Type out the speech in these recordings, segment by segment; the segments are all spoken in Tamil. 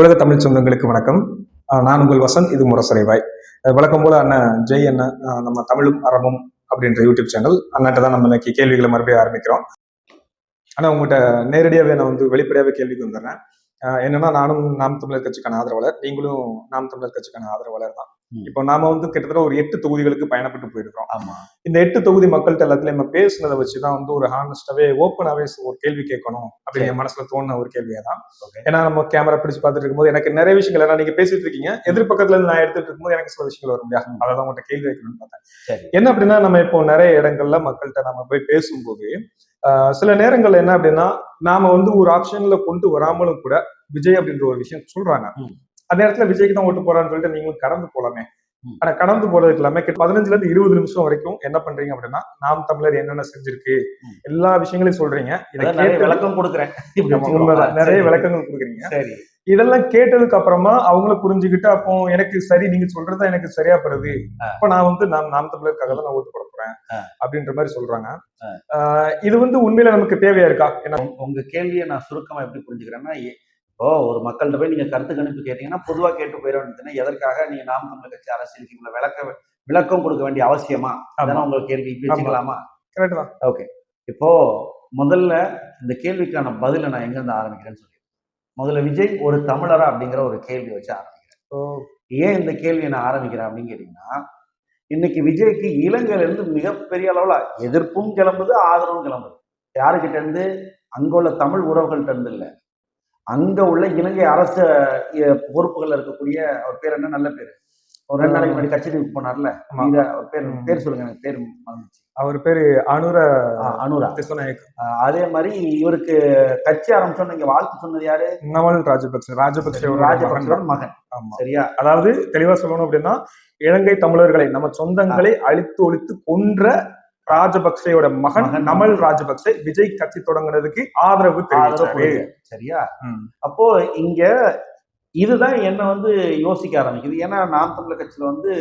உலக தமிழ் சொந்தங்களுக்கு வணக்கம். நான் உங்கள் வசந்த் இது முரசறைவாய் வழக்கம் போல அண்ணன் ஜெய் அண்ணன் நம்ம தமிழும் அறமும் அப்படின்ற யூடியூப் சேனல் அண்ணாட்ட தான் நம்ம இன்னைக்கு கேள்விகளை மறுபடியும் ஆரம்பிக்கிறோம். ஆனா உங்கள்கிட்ட நேரடியாகவே நான் வந்து வெளிப்படையாகவே கேள்விக்கு வந்துடுறேன். என்னன்னா நானும் நாம் தமிழர் கட்சிக்கான ஆதரவாளர். நீங்களும் நாம் தமிழர் கட்சிக்கான ஆதரவாளர் தான். இப்போ நாம வந்து கிட்டத்தட்ட ஒரு எட்டு தொகுதிகளுக்கு பயணப்பட்டு போயிருக்கிறோம். ஆமா. இந்த எட்டு தொகுதி மக்கள்கிட்ட எல்லாத்துலயும் நம்ம பேசுனதை வச்சுதான் வந்து ஒரு ஹானஸ்டாவே ஓப்பனாவே ஒரு கேள்வி கேட்கணும் அப்படின்னு என் மனசுல தோணுன ஒரு கேள்வியா தான். ஏன்னா நம்ம கேமரா பிடிச்சு பார்த்துட்டு இருக்கும்போது எனக்கு நிறைய விஷயங்கள் ஏன்னா நீங்க பேசிட்டு இருக்கீங்க. எதிர்பக்கத்துல இருந்து நான் எடுத்துட்டு இருக்கும்போது எனக்கு சில விஷயங்கள் வரும் இல்லையா? ம். அதான் உங்கள்கிட்ட கேள்வி வைக்கணும்னு பார்த்தேன். என்ன அப்படின்னா நம்ம இப்போ நிறைய இடங்கள்ல மக்கள்கிட்ட நம்ம போய் பேசும்போது சில நேரங்கள்ல என்ன அப்படின்னா நாம வந்து ஒரு ஆப்ஷன்ல கொண்டு வராமலும் கூட விஜய் அப்படின்ற ஒரு விஷயம் சொல்றாங்க. அந்த இடத்துல விஜய்க்கு தான் ஓட்டு போறான்னு சொல்லிட்டு நீங்களும் கடந்து போலாமே. ஆனா கடந்து போறதுக்கு எல்லாமே பதினஞ்சுல இருந்து இருபது நிமிஷம் வரைக்கும் என்ன பண்றீங்க அப்படின்னா நாம் தமிழர் என்னென்ன செஞ்சிருக்கு. எல்லா விஷயங்களையும் சொல்றீங்க விளக்கம் கொடுக்குறேன். நிறைய. விளக்கங்கள் கொடுக்குறீங்க இதெல்லாம் கேட்டதுக்கு அப்புறமா அவங்கள புரிஞ்சுக்கிட்டு அப்போ எனக்கு சரி நீங்க சொல்றதுதான் எனக்கு சரியா படுது. அப்ப நான் வந்து நான் நாம் தமிழருக்காக தான் நான் ஓட்டு போட போறேன். அப்படின்ற மாதிரி சொல்றாங்க இது வந்து உண்மையில நமக்கு தேவையா இருக்கா ஏன்னா உங்க கேள்வியை நான் சுருக்கமா எப்படி புரிஞ்சுக்கிறேன்னா இப்போ ஒரு மக்கள்கிட்ட போய் நீங்க கருத்து கணிப்பு கேட்டீங்கன்னா பொதுவா கேட்டு போயிட வேண்டியதுன்னா எதற்காக நீங்க நாம் தமிழர் கட்சி அரசியலுக்கு இவ்வளவு விளக்க விளக்கம் கொடுக்க வேண்டிய அவசியமா? அதான் உங்க கேள்வி கரெக்ட் தான். இப்போ முதல்ல இந்த கேள்விக்கான பதிலை நான் எங்க இருந்து ஆரம்பிக்கிறேன்னு சொல்லி. முதல்ல விஜய் ஒரு தமிழரா அப்படிங்கிற ஒரு கேள்வி வச்சு ஆரம்பிக்கிறேன் ஓ, ஏன் இந்த கேள்வியை நான் ஆரம்பிக்கிறேன் அப்படின்னு கேட்டீங்கன்னா இன்னைக்கு விஜய்க்கு இலங்கையில இருந்து மிகப்பெரிய அளவுல எதிர்ப்பும் கிளம்புது ஆதரவும் கிளம்புது. யாருக்கிட்ட இருந்து அங்க உள்ள தமிழ் உறவுகள்கிட்ட இருந்து இல்ல. அங்க உள்ள இலங்கை அரசு அஹ், பொறுப்புகள்ல இருக்கக்கூடிய அவர் பேர் என்ன? நல்ல பேரு. ஒரு ரெண்டு நாளைக்கு முன்னாடி கச்சேரிக்கு போனார்ல அவர் பேர். பேர் சொல்லுங்க எனக்கு பேர் மறந்துச்சு. அவர் பேரு அனுர அனுரா. அஹ், அதே மாதிரி இவருக்கு கட்சி ஆரம்பிச்சோன்னு இங்க வாழ்த்து சொன்னது யாரு? நமல் ராஜபக்சே ராஜபக்சே ராஜபக்சோட மகன். சரியா? அதாவது தெளிவா சொல்லணும் அப்படின்னா இலங்கை தமிழர்களை நம்ம சொந்தங்களை அழித்து ஒழித்து கொன்ற ராஜபக்சேயோட மகன் நமல் ராஜபக்சே விஜய் கட்சி தொடங்குறதுக்கு ஆதரவு தெரிவிச்சாரு. சரியா. அப்போ இங்க இதுதான் என்ன வந்து யோசிக்க ஆரம்பிக்குது. ஏன்னா நாம் தமிழர் கட்சியில வந்து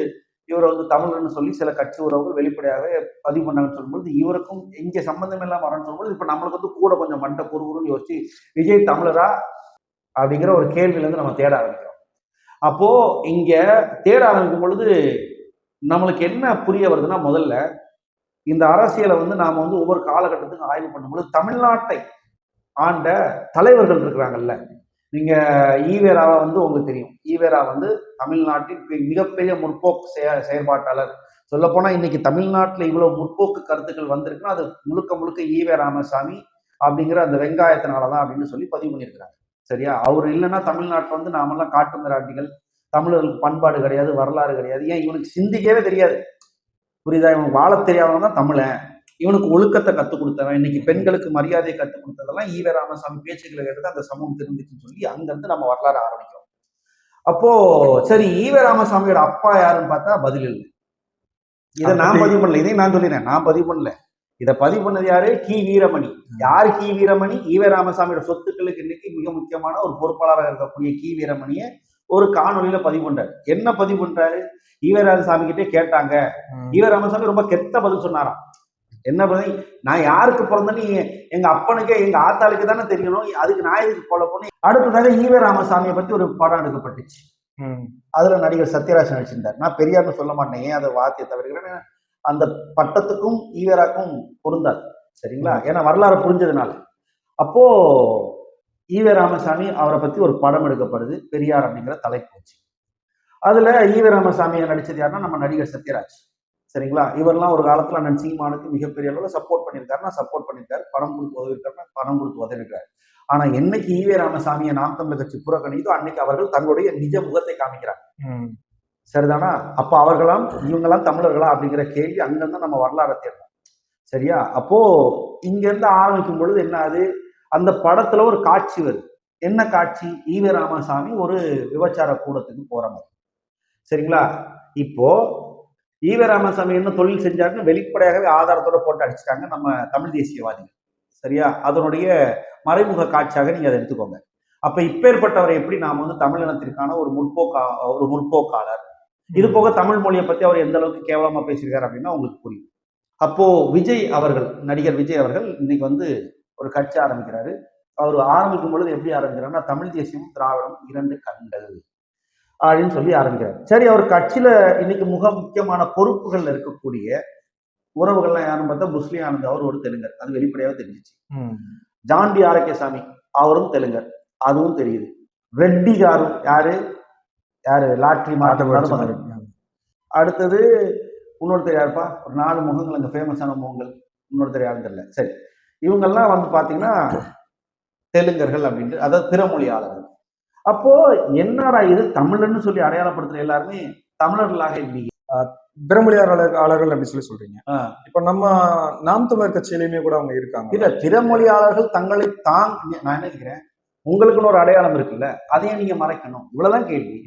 இவர் வந்து தமிழர்னு சொல்லி சில கட்சி உறவுகள் வெளிப்படையாகவே பதிவு பண்ணாங்கன்னு சொல்லும்போது இவருக்கும் இங்க சம்பந்தம் இல்லாம வரணும்னு சொல்லும்போது இப்ப நம்மளுக்கு வந்து கூட கொஞ்சம் மண்டை குறுகுறுன்னு யோசிச்சு விஜய் தமிழரா? அப்படிங்கிற ஒரு கேள்வியில இருந்து நம்ம தேட ஆரம்பிக்கிறோம். அப்போ இங்க தேட ஆரம்பிக்கும் பொழுது நம்மளுக்கு என்ன புரிய வருதுன்னா முதல்ல இந்த அரசியலை வந்து நாம் வந்து ஒவ்வொரு காலகட்டத்துக்கும் ஆய்வு பண்ணும்போது தமிழ்நாட்டை ஆண்ட தலைவர்கள் இருக்கிறாங்கல்ல. நீங்க ஈவேராவை வந்து உங்களுக்கு தெரியும். ஈவேரா வந்து தமிழ்நாட்டின் மிகப்பெரிய முற்போக்கு செய- செயற்பாட்டாளர். சொல்லப்போனால் இன்னைக்கு தமிழ்நாட்டில் இவ்வளவு முற்போக்கு கருத்துக்கள் வந்திருக்குன்னா அது முழுக்க முழுக்க ஈவே ராமசாமி அப்படிங்கிற அந்த வெங்காயத்தினாலதான் அப்படின்னு சொல்லி பதிவு பண்ணியிருக்கிறாங்க. சரியா? அவர் இல்லைன்னா தமிழ்நாட்டில் வந்து நாமெல்லாம் காட்டு மிராட்டிகள் தமிழர்களுக்கு பண்பாடு கிடையாது வரலாறு கிடையாது. ஏன்? இவனுக்கு சிந்திக்கவே தெரியாது. புரியுதா? இவனுக்கு வாழ தெரியாதவன் தான் தமிழன் இவனுக்கு ஒழுக்கத்தை கத்துக் கொடுத்தவன். இன்னைக்கு பெண்களுக்கு மரியாதையை கத்துக் கொடுத்ததெல்லாம் ஈவே ராமசாமி பேச்சுக்களை எடுத்து அந்த சமூகம் திருந்துச்சுன்னு சொல்லி அங்கிருந்து நம்ம வரலாறு ஆரம்பிக்கிறோம். அப்போ சரி ஈவே ராமசாமியோட அப்பா யாருன்னு பார்த்தா பதில் இல்லை. இதை நான் பதிவு பண்ணல. இதையும் நான் சொல்லிடுறேன். நான் பதிவு பண்ணல. இதை பதிவு பண்ணது யாரு? கி. வீரமணி. யாரு கி. வீரமணி? ஈவே ராமசாமியோட சொத்துக்களுக்கு இன்னைக்கு மிக முக்கியமான ஒரு பொறுப்பாளராக இருக்கக்கூடிய கி. வீரமணியை ஒரு காணொலியில பதிவு பண்றாரு. என்ன பதிவு பண்றாரு? ஈவே ராமசாமி கிட்டே கேட்டாங்க. ம். ஈவே ராமசாமி ரொம்ப கெட்ட பதில் சொன்னாராம். என்ன பதில்? நான் யாருக்கு பிறந்தேன்னு எங்க அப்பனுக்கே எங்க ஆத்தாளுக்கு தானே தெரியணும். அதுக்கு நான் எதுக்கு போல போனேன் அடுத்ததாக ஈவே ராமசாமியை பத்தி ஒரு படம் எடுக்கப்பட்டுச்சு. அதுல நடிகர் சத்யராஜ் நடிச்சிருந்தார். நான் பெரியார்னு சொல்ல மாட்டேன். ஏன் அதை வார்த்தையை தவிர்க்கிறேன் அந்த பட்டத்துக்கும் ஈவேராக்கும் பொருந்தாது. சரிங்களா? ஏன்னா வரலாறு புரிஞ்சதுனால. அப்போ ஈவே ராமசாமி அவரை பத்தி ஒரு படம் எடுக்கப்படுது பெரியார் அப்படிங்கிற தலைப்பு வச்சு அதுல ஈவே ராமசாமியை நடிச்சது யாருன்னா நம்ம நடிகர் சத்யராஜ். சரிங்களா? இவரெல்லாம் ஒரு காலத்துல அண்ணன் சீமானுக்கு மிகப்பெரிய அளவில் சப்போர்ட் பண்ணியிருக்காரு நான் சப்போர்ட் பண்ணியிருக்காரு. பணம் கொடுத்து உதவிருக்காரு பணம் கொடுத்து உதவிருக்காரு ஆனா என்னைக்கு ஈவே ராமசாமியை நாம் தமிழர் கட்சி புறக்கணித்தோ அன்னைக்கு அவர்கள் தங்களுடைய நிஜ முகத்தை காமிக்கிறாங்க. சரிதானா? அப்ப அவர்களாம் இவங்கெல்லாம் தமிழர்களா அப்படிங்கிற கேள்வி அங்கிருந்து நம்ம வரலாறை தேடலாம் சரியா? அப்போ இங்க இருந்து ஆரம்பிக்கும் பொழுது என்ன ஆகுது? அந்த படத்துல ஒரு காட்சி வருது. என்ன காட்சி? ஈவே ராமசாமி ஒரு விபச்சார கூடத்துக்கு போற மாதிரி. சரிங்களா? இப்போ ஈவே ராமசாமி என்ன தொழில் செஞ்சாருன்னு வெளிப்படையாகவே ஆதாரத்தோட போட்டு அடிச்சிட்டாங்க நம்ம தமிழ் தேசியவாதிகள். சரியா? அதனுடைய மறைமுக காட்சியாக நீங்க அதை எடுத்துக்கோங்க. அப்ப இப்பேற்பட்டவரை எப்படி நாம வந்து தமிழினத்திற்கான ஒரு முற்போக்கா ஒரு முற்போக்காளர்? இது போக தமிழ் மொழியை பத்தி அவர் எந்த அளவுக்கு கேவலமா பேசியிருக்காரு அப்படின்னா உங்களுக்கு புரியும். அப்போ விஜய் அவர்கள் நடிகர் விஜய் அவர்கள் இன்னைக்கு வந்து ஒரு கட்சி ஆரம்பிக்கிறாரு. அவர் ஆரம்பிக்கும் பொழுது எப்படி ஆரம்பிக்கிறாருன்னா தமிழ் தேசியம் திராவிடம் இரண்டு கண்கள் அப்படின்னு சொல்லி ஆரம்பிக்கிறார். சரி அவர் கட்சியில இன்னைக்கு மிக முக்கியமான பொறுப்புகள்ல இருக்கக்கூடிய உறவுகள்லாம் யாருன்னு பார்த்தா முஸ்லீம் ஆனந்த் அவர் ஒரு தெலுங்கர். அது வெளிப்படையாவே தெரிஞ்சிச்சு. ஜாண்டி ஆரோக்கியசாமி அவரும் தெலுங்கர். அதுவும் தெரியுது. ரெட்டி யாரு? யாரு? லாட்ரி மாதிரி. அடுத்தது இன்னொருத்தர் யாருப்பா? ஒரு நாலு முகங்கள் அங்கே ஃபேமஸான முகங்கள். இன்னொருத்தர் யாருன்னு தெரியல. சரி. இவங்கெல்லாம் வந்து பார்த்தீங்கன்னா தெலுங்கர்கள் அப்படின்ட்டு அதாவது பிறமொழியாளர்கள் அப்போ என்னடா இது? தமிழன்னு சொல்லி அடையாளப்படுத்துற எல்லாருமே தமிழர்களாக இல்லையே. பிறமொழியாளர்கள் அப்படி சொல்லி சொல்றீங்க. இப்ப நம்ம நாம் தமிழர் கட்சியிலயுமே கூட அவங்க இருக்காங்க. இல்ல பிறமொழியாளர்கள் தங்களை தான் நான் நினைக்கிறேன் உங்களுக்குன்னு ஒரு அடையாளம் இருக்குல்ல அதையும் நீங்க மறைக்கணும். இவ்வளவுதான் கேள்வி.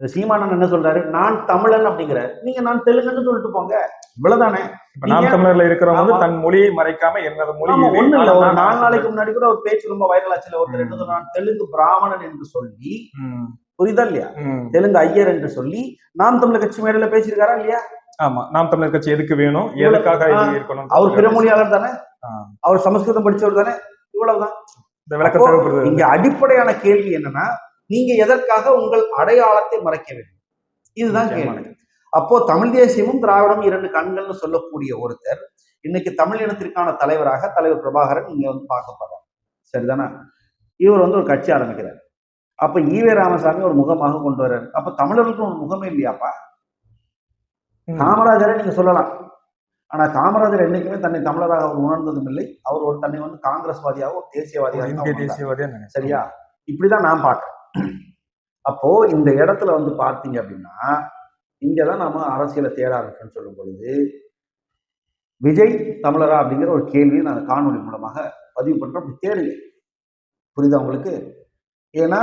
சீமானன் என்ன சொல்றாரு? நான் தமிழன் அப்படிங்கிறார் நீங்க நான் தெலுங்குன்னு சொல்லிட்டு போங்க. இவ்வளவுதானே? இப்ப நாம் தமிழர்ல இருக்கிறவங்க வந்து. தன் மொழியை மறைக்காம என்னது மொழி? ஒண்ணும் இல்ல ஒரு நான் நாலு நாளைக்கு முன்னாடி கூட ஒரு பேச்சு ரொம்ப வைரல் ஆச்சுல. ஒருத்தர் என்ன. சொன்னான் தெலுங்கு பிராமணன் என்று சொல்லி புரியுதா இல்லையா. தெலுங்கு ஐயர் என்று சொல்லி நாம் தமிழர் கட்சி மேடையில பேசியிருக்காரா இல்லையா? ஆமா நாம் தமிழர் கட்சி எதுக்கு வேணும்? எதுக்காக. இருக்கணும்? அவர் பிறமொழியாளர் தானே. அவர் சமஸ்கிருதம் படிச்சவர் தானே? இவ்வளவுதான். இந்த விளக்கம் இங்க அடிப்படையான கேள்வி என்னன்னா நீங்க எதற்காக உங்கள் அடையாளத்தை மறைக்க வேண்டும்? இதுதான். கேள்வி. அப்போ தமிழ் தேசியமும் திராவிடமும் இரண்டு கண்கள்னு சொல்லக்கூடிய ஒருத்தர் இன்னைக்கு தமிழ் இனத்திற்கான தலைவராக தலைவர் பிரபாகரன் இங்க வந்து பார்க்கப்படுறார் சரிதானா? இவர் வந்து ஒரு கட்சி ஆரம்பிக்கிறார். அப்ப ஈவே ராமசாமி ஒரு முகமாக கொண்டு வர்றாரு. அப்ப தமிழர்களுக்கு ஒரு முகமே இல்லையாப்பா. காமராஜரை நீங்க சொல்லலாம். ஆனா காமராஜர் என்னைக்குமே தன்னை தமிழராக அவர் உணர்ந்ததும் இல்லை. அவர் ஒரு தன்னை வந்து காங்கிரஸ்வாதியாக ஒரு தேசியவாதியாக. சரியா? இப்படிதான் நான் பார்க்கறேன் அப்போ இந்த இடத்துல வந்து பார்த்தீங்க அப்படின்னா இங்கதான் நாம அரசியலை தேட ஆரம்பிச்சோம்னு சொல்லும் பொழுது விஜய் தமிழரா அப்படிங்கிற ஒரு கேள்வியை நான் காணொளி மூலமாக பதிவு பண்றோம் அப்படி தேடுங்க. புரியுதா உங்களுக்கு? ஏன்னா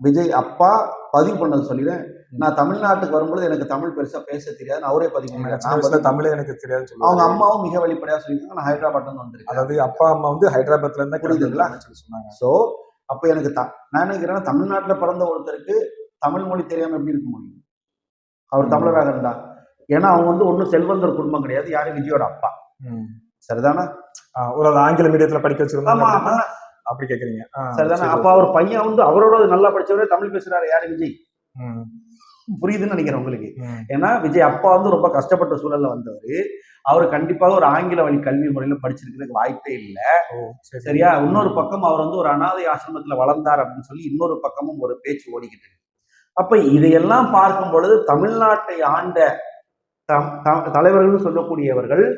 விஜய் அப்பா பதிவு பண்ணது சொல்லிடுறேன். நான் தமிழ்நாட்டுக்கு வரும்பொழுது எனக்கு தமிழ் பெருசா பேச தெரியாதுன்னு அவரே பதிவு பதிவு- தமிழே எனக்கு தெரியாதுன்னு அவங்க அம்மாவும் மிக வெளிப்படையா சொல்லியிருக்காங்க. நான் ஹைதராபாத்ல இருந்து வந்திருக்கேன். அதாவது அப்பா அம்மா வந்து ஹைதராபாத்ல இருந்தா புரியுதுங்களா? சொல்லி சொன்னாங்க. ஸோ அப்போ எனக்கு த நான் நினைக்கிறேன்னா தமிழ்நாட்டுல பிறந்த ஒருத்தருக்கு தமிழ் மொழி தெரியாம எப்படி இருக்க முடியும்? அவர். தமிழராக இருந்தா. ஏன்னா அவங்க வந்து ஒன்றும் செல்வந்தர் குடும்பம் கிடையாது. யாரு? விஜயோட அப்பா. சரிதானா? ஒரு ஆங்கில மீடியத்துல படிக்க வச்சிருந்தாங்க. அப்படி கேக்குறீங்க. சரிதானா? சரி. அப்ப அவர் பையன் வந்து அவரோட நல்லா படிச்சவரே தமிழ் பேசுறாரு. யாரு? விஜய். புரியுதுன்னு நினைக்கிறேன் உங்களுக்கு. ஏன்னா விஜய் அப்பா வந்து ரொம்ப கஷ்டப்பட்ட சூழல்ல வந்தவர். அவர் கண்டிப்பாக ஒரு ஆங்கில வழி கல்வி முறையில படிச்சிருக்கிறதுக்கு வாய்ப்பே இல்லை. சரியா? இன்னொரு பக்கம் அவர் வந்து ஒரு அனாதை ஆசிரமத்துல வளர்ந்தார் அப்படின்னு சொல்லி இன்னொரு பக்கமும் ஒரு பேச்சு ஓடிக்கிட்டு இருக்கு. அப்ப இதையெல்லாம் பார்க்கும் பொழுது தமிழ்நாட்டை ஆண்ட தம்- த- தலைவர்கள்னு சொல்லக்கூடியவர்கள்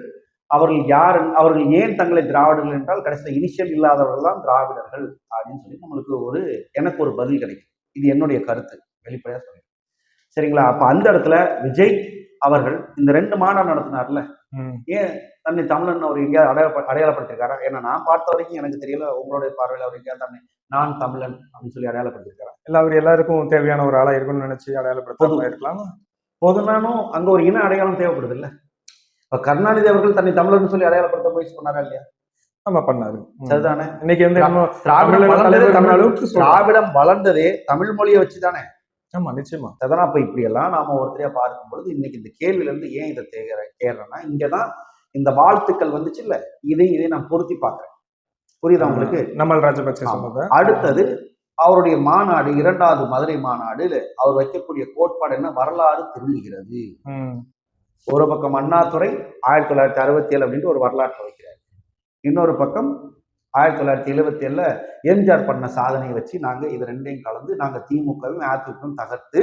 அவர்கள் யார் அவர்கள் ஏன் தங்களை திராவிடர்கள் என்றால் கடைசியில் இனிஷியல் இல்லாதவர்கள் தான் திராவிடர்கள் அப்படின்னு சொல்லி நம்மளுக்கு ஒரு எனக்கு ஒரு பதில் கிடைக்கும். இது என்னுடைய கருத்து. வெளிப்படையா சொல்றேன். சரிங்களா? அப்ப அந்த இடத்துல விஜய் அவர்கள் இந்த ரெண்டு மாநாடு நடத்தினார்ல. ஏன் தன்னை தமிழன் அவர் எங்கேயாவது அடையாள அடையாளப்படுத்திருக்காரா? ஏன்னா நான் பார்த்த வரைக்கும் எனக்கு தெரியல உங்களுடைய பார்வையில் அவர் எங்கேயாவது தன்னை நான் தமிழன் அப்படின்னு சொல்லி அடையாளப்படுத்திருக்காரா? இல்ல அவர் எல்லாருக்கும் தேவையான ஒரு ஆளா இருக்கணும்னு நினைச்சு அடையாளப்படுத்தாம இருக்கலாம்? பொதுனானும் அங்க ஒரு இன அடையாளம் தேவைப்படுது இல்ல இப்ப கருணாநிதி அவர்கள் தன்னை தமிழர்னு சொல்லி அடையாளப்படுத்த முயற்சி பண்ணாரா இல்லையா? ஆமா பண்ணாரு. சரிதானே? இன்னைக்கு வந்து நம்ம. திராவிடம் வளர்ந்ததே தமிழ் மொழியை வச்சுதானே? ஆமா நிச்சயமா. அதனால் அப்ப இப்படி எல்லாம் நாம ஒருத்தரையா பார்க்கும் பொழுது இன்னைக்கு இந்த கேள்வியில இருந்து ஏன் இதை தேடுற கேடுறேன்னா இங்கதான் இந்த வாழ்த்துக்கள் வந்துச்சு இல்ல இதை இதை நான் பொருத்தி பார்க்கிறேன். புரியுதா உங்களுக்கு? நம்மள் ராஜபக்சே அடுத்தது அவருடைய மாநாடு இரண்டாவது மதுரை மாநாடு அவர் வைக்கக்கூடிய கோட்பாடு என்ன? வரலாறு திரும்புகிறது. ஒரு பக்கம் அண்ணாதுரை ஆயிரத்தி தொள்ளாயிரத்தி அறுபத்தி ஏழு அப்படின்ட்டு ஒரு வரலாற்றை வைக்கிறார். இன்னொரு பக்கம் ஆயிரத்தி தொள்ளாயிரத்தி எழுபத்தி ஏழுல எம்ஜிஆர் பண்ண சாதனையை வச்சு நாங்க இது ரெண்டையும் கலந்து நாங்க திமுகவும் அதிமுகவும் தகர்த்து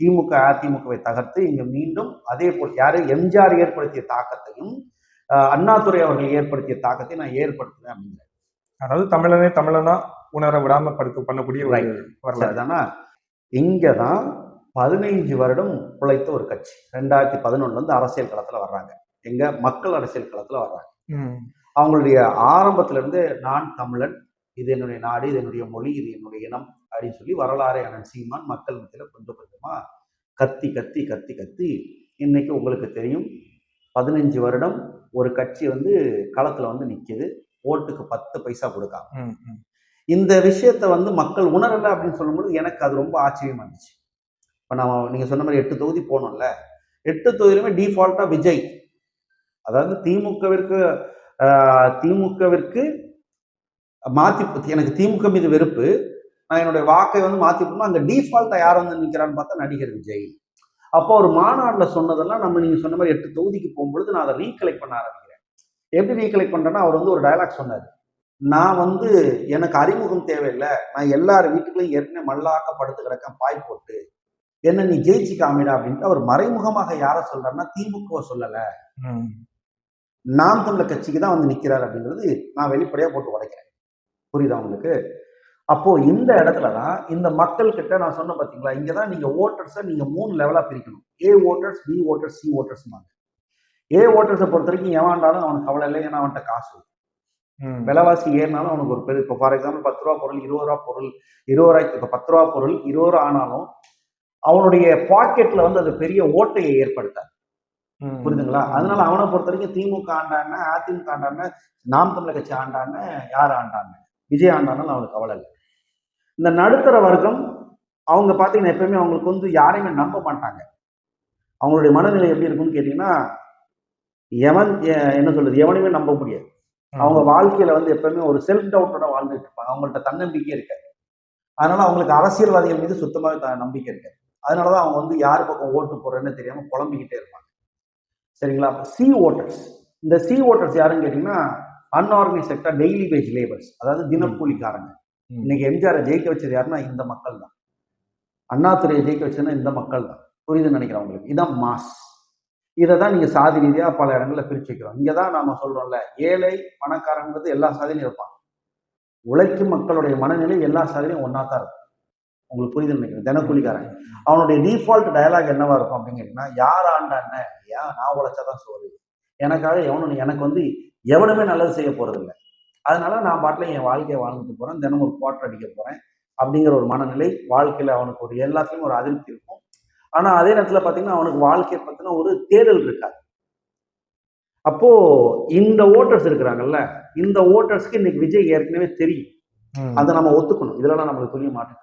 திமுக அதிமுகவை தகர்த்து இங்க மீண்டும் அதே போல் யாரு எம்ஜிஆர் ஏற்படுத்திய தாக்கத்தையும் அண்ணாதுரை அவர்கள் ஏற்படுத்திய தாக்கத்தை நான் ஏற்படுத்துவேன் அப்படிங்கிறார் அதாவது தமிழனே தமிழனா உணர விடாம படுக்க பண்ணக்கூடிய. வரலாறு. சரிதானா? இங்கதான் பதினைஞ்சு வருடம் உழைத்த ஒரு கட்சி. ரெண்டாயிரத்தி பதினொன்னுல இருந்து அரசியல் களத்துல வர்றாங்க. எங்க? மக்கள் அரசியல் களத்துல வர்றாங்க. அவங்களுடைய ஆரம்பத்துல இருந்து நான் தமிழன் இது என்னுடைய நாடு இது என்னுடைய மொழி இது என்னுடைய இனம் அப்படின்னு சொல்லி வரலாறு அண்ணன் சீமான் மக்கள் மத்தியில கொஞ்சம் கொஞ்சமா கத்தி கத்தி கத்தி கத்தி இன்னைக்கு உங்களுக்கு தெரியும். பதினஞ்சு வருடம் ஒரு கட்சி வந்து களத்துல வந்து நிக்குது. ஓட்டுக்கு பத்து பைசா கொடுக்காம. இந்த விஷயத்த வந்து மக்கள் உணரல அப்படின்னு சொல்லும்போது எனக்கு அது ரொம்ப ஆச்சரியமா இருந்துச்சு இப்போ நம்ம நீங்க சொன்ன மாதிரி எட்டு தொகுதி போனோம்ல. எட்டு தொகுதியிலுமே டிஃபால்ட்டா விஜய். அதாவது திமுகவிற்கு திமுகவிற்கு மாத்தி எனக்கு திமுக மீது வெறுப்பு. நான் என்னுடைய வாக்கை வந்து மாத்தி போடணும் அங்க டிஃபால்ட்டா யார் வந்து நிற்கிறான்னு பார்த்தா நடிகர் விஜய். அப்போ ஒரு மாநாடுல சொன்னதெல்லாம் நம்ம நீங்க சொன்ன மாதிரி எட்டு தொகுதிக்கு போகும்பொழுது நான் அதை ரீகலெக்ட் பண்ண ஆரம்பிக்கிறேன். எப்படி ரீகலெக்ட் பண்றேன்னா அவர் வந்து ஒரு டைலாக் சொன்னார். நான் வந்து எனக்கு அறிமுகம் தேவையில்லை. நான் எல்லார் வீட்டுக்குள்ளேயும் ஏற்கனவே மல்லாக்க படுத்து கிடக்கேன் பாய் போட்டு என்ன நீ ஜெயிச்சு காமிடா அப்படின்ட்டு அவர் மறைமுகமாக யாரை சொல்றாருன்னா திமுக சொல்லலை. நாம் தமிழர் கட்சிக்கு தான் வந்து நிக்கிறார் அப்படிங்கிறது நான் வெளிப்படையா போட்டு உடைக்கிறேன். புரியுதா உங்களுக்கு? அப்போ இந்த இடத்துல தான் இந்த மக்கள் கிட்ட நான் சொன்ன பாத்தீங்களா? இங்க தான் நீங்க ஓட்டர்ஸை நீங்க மூணு லெவலா பிரிக்கணும். A voters B voters C voters A ஓட்டர்ஸை பொறுத்த வரைக்கும் எவன்டாலும் அவனுக்கு கவலை இல்லை ஏன்னா அவன்கிட்ட காசு. விலைவாசி ஏறினாலும் அவனுக்கு ஒரு பெரிய இப்போ ஃபார் எக்ஸாம்பிள் பத்து ரூபா பொருள் இருபது ரூபா பொருள் இருபது ரூபாய்க்கு இப்போ பத்து ரூபா பொருள் இருபது ரூபா ஆனாலும் அவனுடைய பாக்கெட்ல வந்து அது பெரிய ஓட்டையை ஏற்படுத்தாது. புரியுதுங்களா? அதனால அவனை பொறுத்த வரைக்கும் திமுக ஆண்டான அதிமுக ஆண்டான நாம் தமிழர் கட்சி ஆண்டான யார் ஆண்டான விஜய் ஆண்டானாலும் அவனுக்கு கவலை இல்லை. இந்த நடுத்தர வர்க்கம் அவங்க பார்த்தீங்கன்னா எப்பயுமே அவங்களுக்கு வந்து யாரையுமே நம்ப மாட்டாங்க. அவங்களுடைய மனநிலை எப்படி இருக்கும்னு கேட்டீங்கன்னா எவன் என்ன சொல்றது எவனையுமே நம்ப முடியாது. அவங்க வாழ்க்கையில வந்து எப்பவுமே ஒரு செல்ஃப் டவுட்டோட வாழ்ந்துட்டு இருப்பாங்க. அவங்கள்ட்ட தன்னம்பிக்கை இருக்காது. அதனால அவங்களுக்கு அரசியல்வாதிகள் மீது சுத்தமாவே த- நம்பிக்கை இருக்காது. அதனாலதான் அவங்க வந்து யார் பக்கம் ஓட்டு போடுறேன்னு தெரியாம புலம்பிக்கிட்டே இருப்பாங்க. சரிங்களா? சி ஓட்டர்ஸ் இந்த சி ஓட்டர்ஸ் யாருன்னு கேட்டீங்கன்னா unorganised sector daily wage labours அதாவது தினக்கூலிக்காரங்க. இன்னைக்கு எம்ஜிஆரை ஜெயிக்க வச்சது யாருன்னா இந்த மக்கள் தான் அண்ணாதுரையை ஜெயிக்க வச்சதுன்னா இந்த மக்கள் தான் புரியுதுன்னு நினைக்கிறேன் உங்களுக்கு. இதான் மாஸ் இதை தான் நீங்க சாதி ரீதியா பல இடங்கள்ல பிரிச்சு வைக்கிறோம். இங்க தான் நாம சொல்றோம்ல ஏழை பணக்காரங்கிறது எல்லா சாதியிலும் இருப்பான் உழைக்கும் மக்களுடைய மனநிலை எல்லா சாதியிலும் ஒன்னா தான் இருக்கும். உங்களுக்கு புரியுதுன்னு நினைக்கிறேன் தினக்கூலிக்காரன் அவனுடைய டிஃபால்ட் டயலாக் என்னவா இருக்கும் அப்படின்னு கேட்டீங்கன்னா யார் ஆண்டான ஏன்? நான் உழைச்சாதான் சோறு. எனக்காக எவனும் எனக்கு வந்து எவனுமே நல்லது செய்ய போறது இல்லை அதனால நான் பாட்டில் என் வாழ்க்கையை வாழ்ந்துட்டு போறேன். தினம் ஒரு குவார்டர் அடிக்க போறேன் அப்படிங்கிற ஒரு மனநிலை வாழ்க்கையில அவனுக்கு ஒரு எல்லாத்துலயும் ஒரு அதிருப்தி இருக்கும். ஆனா அதே நேரத்துல பாத்தீங்கன்னா அவனுக்கு வாழ்க்கையை பத்தின ஒரு தேடல் இருக்காது. அப்போ இந்த ஓட்டர்ஸ் இருக்கிறாங்கல்ல இந்த ஓட்டர்ஸ்க்கு இன்னைக்கு விஜய் ஏற்கனவே தெரியும். அதை நம்ம ஒத்துக்கணும். இதெல்லாம் நம்மளுக்கு துணிய மாட்டேன்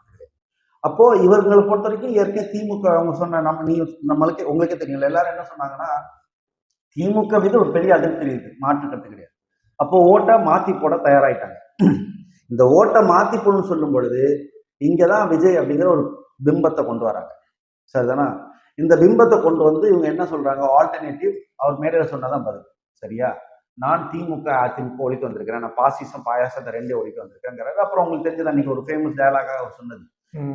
அப்போ இவர்களை பொறுத்த வரைக்கும் ஏற்கனவே திமுக அவங்க சொன்ன நம்ம நீ நம்மளுக்கே உங்களுக்கே தெரியல எல்லாரும் என்ன சொன்னாங்கன்னா திமுக மீது ஒரு பெரிய அதிருப்தி தெரியுது மாற்று கருத்து கிடையாது. அப்போ ஓட்டை மாத்தி போட தயாராயிட்டாங்க. இந்த ஓட்டை மாத்தி போடணும்னு சொல்லும் பொழுது இங்கதான் விஜய் அப்படிங்கிற ஒரு பிம்பத்தை கொண்டு வராங்க. சரிதானா? இந்த பிம்பத்தை கொண்டு வந்து இவங்க என்ன சொல்றாங்க? ஆல்டர்னேட்டிவ் அவர் மேடையில் சொன்னதான் பதில். சரியா? நான் திமுக அதிமுக ஒழிக்க வந்திருக்கிறேன். நான் பாசிசம் பாயாசம் இந்த ரெண்டே ஒழிக்க வந்திருக்கேங்கிறாரு அப்புறம் உங்களுக்கு தெரிஞ்சது அன்னைக்கு ஒரு ஃபேமஸ் டயலாக அவர் சொன்னது.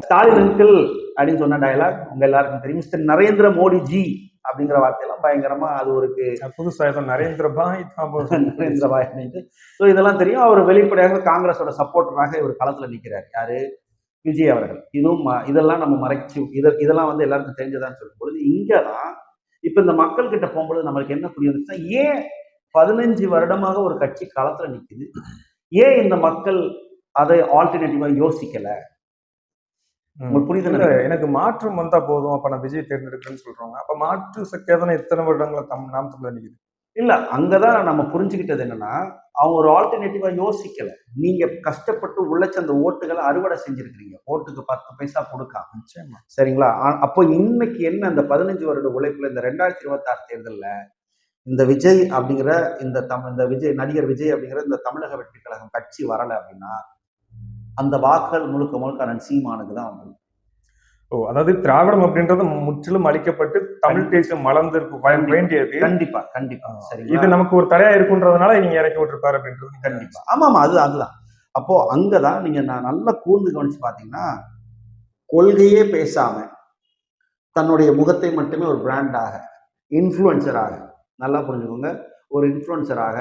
ஸ்டாலின் அங்கிள் அப்படின்னு சொன்ன டயலாக் உங்க எல்லாருக்கும் தெரியும். மிஸ்டர் நரேந்திர மோடி ஜி அப்படிங்கிற வார்த்தையெல்லாம் பயங்கரமா அது ஒரு புதுசா ஏதோ நரேந்திர பாய் நரேந்திர பாய் அப்படின்ட்டு. ஸோ இதெல்லாம் தெரியும். அவர் வெளிப்படையாக காங்கிரஸோட சப்போர்ட்டராக இவர் களத்துல நிக்கிறார். யாரு? விஜய் அவர்கள். இதுவும் இதெல்லாம் நம்ம மறைச்சு இத இதெல்லாம் வந்து எல்லாருக்கும் தெரிஞ்சதான்னு சொல்லும் பொழுது இங்கதான் இப்ப இந்த மக்கள் கிட்ட போகும்பொழுது நம்மளுக்கு என்ன புரியுதுன்னா ஏன் பதினஞ்சு வருடமாக ஒரு கட்சி களத்துல நிக்குது? ஏன் இந்த மக்கள் அதை ஆல்டர்னேட்டிவா யோசிக்கல? உங்களுக்கு புரியுது எனக்கு மாற்றம் வந்தா போதும். அப்ப நான் விஜய் தேர்ந்தெடுக்கிறேன்னு சொல்றாங்க. அப்ப மாற்று சக்தியா தானே இத்தனை வருடங்களா தம் நாம் தமிழர் நிக்குது. இல்ல அங்கதான் நம்ம புரிஞ்சுக்கிட்டது என்னன்னா அவங்க ஒரு ஆல்டர்னேட்டிவா யோசிக்கல. நீங்க கஷ்டப்பட்டு உழைச்ச அந்த ஓட்டுகளை அறுவடை செஞ்சிருக்கிறீங்க. ஓட்டுக்கு பத்து பைசா கொடுக்காம சரிங்களா? அப்போ இன்னைக்கு என்ன இந்த பதினஞ்சு வருட உழைப்புல இந்த ரெண்டாயிரத்தி இருபத்தி ஆறு தேர்தல்ல இந்த விஜய் அப்படிங்கிற இந்த தம் இந்த விஜய் நடிகர் விஜய் அப்படிங்கிற இந்த தமிழக வெற்றி கழகம் கட்சி வரல அப்படின்னா அந்த வாக்குகள் முழுக்க முழுக்க அண்ணன் சீமானுக்கு தான் வந்து ஓ அதாவது திராவிடம் அப்படின்றது முற்றிலும் அழிக்கப்பட்டு தமிழ் தேசம் மலர்ந்திருக்கு வ- வேண்டியது. கண்டிப்பா கண்டிப்பா. இது சரிங்களா? நமக்கு ஒரு தடையா இருக்குன்றதுனால நீங்க இறக்கி விட்டுருப்பாரு அப்படின்றது கண்டிப்பா. ஆமா ஆமா அது அதுதான். அப்போ அங்கதான் நீங்க நான் நல்லா கூர்ந்து கவனிச்சு பாத்தீங்கன்னா கொள்கையே பேசாம தன்னுடைய முகத்தை மட்டுமே ஒரு பிராண்டாக இன்ஃப்ளூயன்சராக நல்லா புரிஞ்சுக்கோங்க. ஒரு இன்ஃப்ளூயன்சராக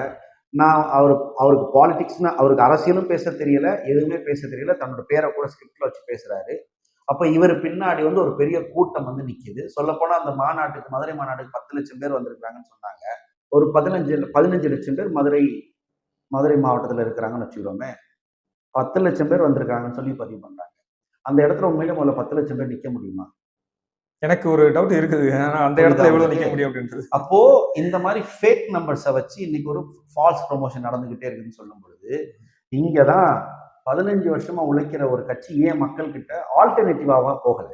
நான் அவர் அவருக்கு பாலிடிக்ஸ்னா அவருக்கு அரசியலும் பேச தெரியல எதுவுமே பேச தெரியல. தன்னோட பேரை கூட ஸ்கிரிப்ட்ல வச்சு பேசுறாரு. அப்ப இவர் பின்னாடி வந்து ஒரு பெரிய கூட்டம் வந்து நிக்குது. சொல்லப்போனா அந்த மாநாட்டுக்கு மதுரை மாநாட்டுக்கு பத்து லட்சம் பேர் வந்திருக்காங்கன்னு சொன்னாங்க. ஒரு பதினஞ்சு பதினஞ்சு லட்சம் பேர் மதுரை மதுரை மாவட்டத்தில் இருக்கிறாங்கன்னு வச்சுக்கிறோமே. பத்து லட்சம் பேர் வந்திருக்காங்கன்னு சொல்லி பதிவு பண்றாங்க. அந்த இடத்துல உண்மையிலே முதல்ல பத்து லட்சம் பேர் நிக்க முடியுமா? எனக்கு ஒரு டவுட் இருக்குது. அந்த இடத்துல எவ்வளவு நிக்க முடியும் அப்படின்றது. அப்போ இந்த மாதிரி ஃபேக் நம்பர்ஸை வச்சு இன்னைக்கு ஒரு ஃபால்ஸ் ப்ரொமோஷன் நடந்துகிட்டே இருக்குன்னு சொல்லும் பொழுது இங்கதான் பதினஞ்சு வருஷமா உழைக்கிற ஒரு கட்சி ஏன் மக்கள் கிட்ட ஆல்டர்னேட்டிவாவா போகல?